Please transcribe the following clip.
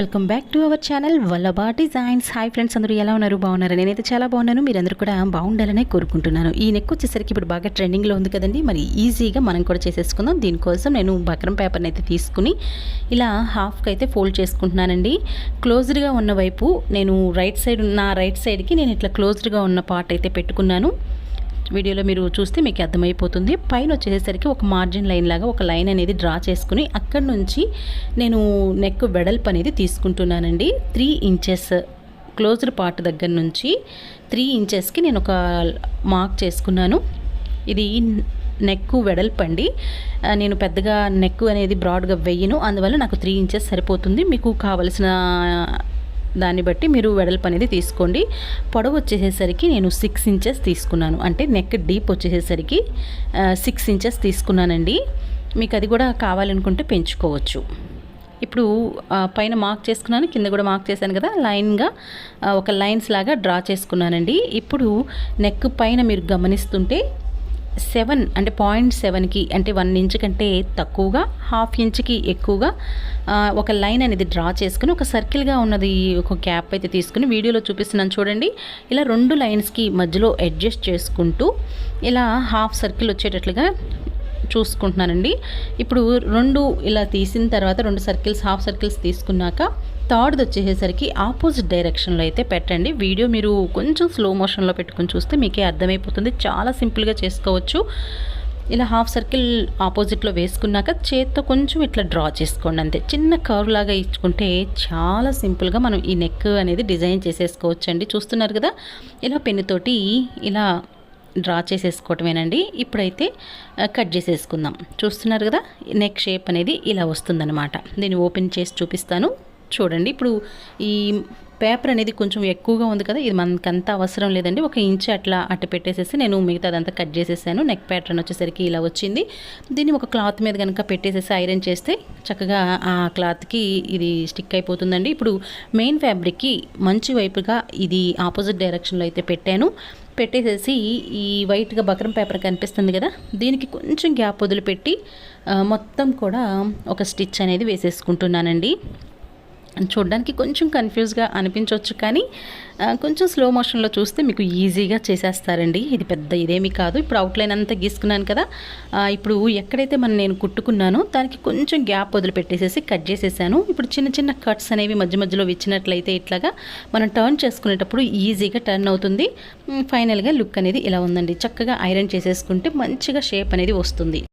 Welcome back to our channel Vallabha designs. Hi friends అందరూ ఎలా ఉన్నారు? బాగున్నారు? నేనైతే చాలా బాగున్నాను. మీరందరూ కూడా బాగుండాలనే కోరుకుంటున్నాను. ఈ నెక్ వచ్చేసరికి ఇప్పుడు బాగా ట్రెండింగ్లో ఉంది కదండి. మరి ఈజీగా మనం కూడా చేసేసుకుందాం. దీనికోసం నేను బక్రం పేపర్ని అయితే తీసుకుని ఇలా హాఫ్కి అయితే ఫోల్డ్ చేసుకుంటున్నానండి. క్లోజ్డ్గా ఉన్న వైపు నేను రైట్ సైడ్ నా రైట్ సైడ్కి నేను ఇట్లా క్లోజ్డ్గా ఉన్న పార్ట్ అయితే పెట్టుకున్నాను. వీడియోలో మీరు చూస్తే మీకు అర్థమైపోతుంది. పైన వచ్చేసరికి ఒక మార్జిన్ లైన్ లాగా ఒక లైన్ అనేది డ్రా చేసుకుని అక్కడ నుంచి నేను నెక్ వెడల్పు అనేది తీసుకుంటున్నానండి. త్రీ ఇంచెస్ క్లోజ్డ్ పార్ట్ దగ్గర నుంచి త్రీ ఇంచెస్కి నేను ఒక మార్క్ చేసుకున్నాను. ఇది నెక్ వెడల్పు అండి. నేను పెద్దగా నెక్ అనేది బ్రాడ్గా వెయ్యను అందువల్ల నాకు త్రీ ఇంచెస్ సరిపోతుంది. మీకు కావలసిన దాన్ని బట్టి మీరు వెడల్పు అనేది తీసుకోండి. పొడవు వచ్చేసేసరికి నేను సిక్స్ ఇంచెస్ తీసుకున్నాను. అంటే నెక్ డీప్ వచ్చేసేసరికి సిక్స్ ఇంచెస్ తీసుకున్నానండి. మీకు అది కూడా కావాలనుకుంటే పెంచుకోవచ్చు. ఇప్పుడు పైన మార్క్ చేసుకున్నాను కింద కూడా మార్క్ చేశాను కదా లైన్గా ఒక లైన్స్ లాగా డ్రా చేసుకున్నానండి. ఇప్పుడు నెక్ పైన మీరు గమనిస్తుంటే సెవెన్ అంటే పాయింట్ సెవెన్కి అంటే వన్ ఇంచ్ కంటే తక్కువగా హాఫ్ ఇంచ్కి ఎక్కువగా ఒక లైన్ అనేది డ్రా చేసుకుని ఒక సర్కిల్గా ఉన్నది ఒక క్యాప్ అయితే తీసుకుని వీడియోలో చూపిస్తున్నాను చూడండి. ఇలా రెండు లైన్స్కి మధ్యలో అడ్జస్ట్ చేసుకుంటూ ఇలా హాఫ్ సర్కిల్ వచ్చేటట్లుగా చూసుకుంటున్నానండి. ఇప్పుడు రెండు ఇలా తీసిన తర్వాత రెండు సర్కిల్స్ హాఫ్ సర్కిల్స్ తీసుకున్నాక థర్డ్ది వచ్చేసరికి ఆపోజిట్ డైరెక్షన్లో అయితే పెట్టండి. వీడియో మీరు కొంచెం స్లో మోషన్లో పెట్టుకొని చూస్తే మీకే అర్థమైపోతుంది. చాలా సింపుల్గా చేసుకోవచ్చు. ఇలా హాఫ్ సర్కిల్ ఆపోజిట్లో వేసుకున్నాక చేత్తో కొంచెం ఇట్లా డ్రా చేసుకోండి అంతే. చిన్న కర్వ్ లాగా ఇచ్చుకుంటే చాలా సింపుల్గా మనం ఈ నెక్ అనేది డిజైన్ చేసేసుకోవచ్చు అండి చూస్తున్నారు కదా? ఇలా పెన్నుతోటి ఇలా డ్రా చేసేసుకోవటమేనండి. ఇప్పుడైతే కట్ చేసేసుకుందాం. చూస్తున్నారు కదా? నెక్ షేప్ అనేది ఇలా వస్తుందన్నమాట. దీన్ని ఓపెన్ చేసి చూపిస్తాను. చూడండి. ఇప్పుడు ఈ పేపర్ అనేది కొంచెం ఎక్కువగా ఉంది కదా ఇది మనకంత అవసరం లేదండి. ఒక ఇంచ్ అట్లా అట్ట పెట్టేసేసి నేను మిగతాదంతా కట్ చేసేసాను. నెక్ ప్యాటర్న్ వచ్చేసరికి ఇలా వచ్చింది. దీన్ని ఒక క్లాత్ మీద కనుక పెట్టేసేసి ఐరన్ చేస్తే చక్కగా ఆ క్లాత్కి ఇది స్టిక్ అయిపోతుందండి. ఇప్పుడు మెయిన్ ఫ్యాబ్రిక్కి మంచి వైపుగా ఇది ఆపోజిట్ డైరెక్షన్లో అయితే పెట్టాను. పెట్టేసేసి ఈ వైట్గా బక్రం పేపర్ కనిపిస్తుంది కదా దీనికి కొంచెం గ్యాప్ వదిలిపెట్టి మొత్తం కూడా ఒక స్టిచ్ అనేది వేసేసుకుంటున్నానండి. చూడడానికి కొంచెం కన్ఫ్యూజ్గా అనిపించవచ్చు కానీ కొంచెం స్లో మోషన్లో చూస్తే మీకు ఈజీగా చేసేస్తారండి. ఇది పెద్ద ఇదేమీ కాదు. ఇప్పుడు అవుట్లైన్ అంతా గీసుకున్నాను కదా ఇప్పుడు ఎక్కడైతే మనం నేను కుట్టుకున్నానో దానికి కొంచెం గ్యాప్ వదిలిపెట్టేసేసి కట్ చేసేసాను. ఇప్పుడు చిన్న చిన్న కట్స్ అనేవి మధ్య మధ్యలో ఇచ్చినట్లయితే ఇట్లాగా మనం టర్న్ చేసుకునేటప్పుడు ఈజీగా టర్న్ అవుతుంది. ఫైనల్గా లుక్ అనేది ఇలా ఉందండి. చక్కగా ఐరన్ చేసేసుకుంటే మంచిగా షేప్ అనేది వస్తుంది.